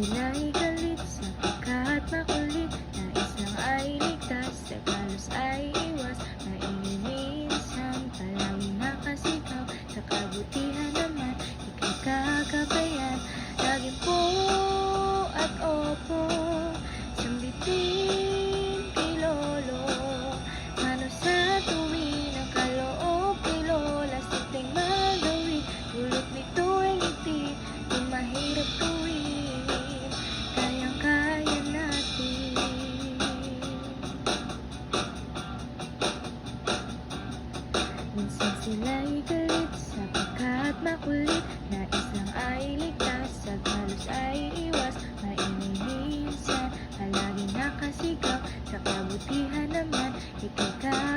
ないが Minsan sila'y galit sapagkat makulit Nais lang ay ligtas at halos ay iwas Mainiminsan palagi nakasigaw Sa kabutihan naman. Ikay ka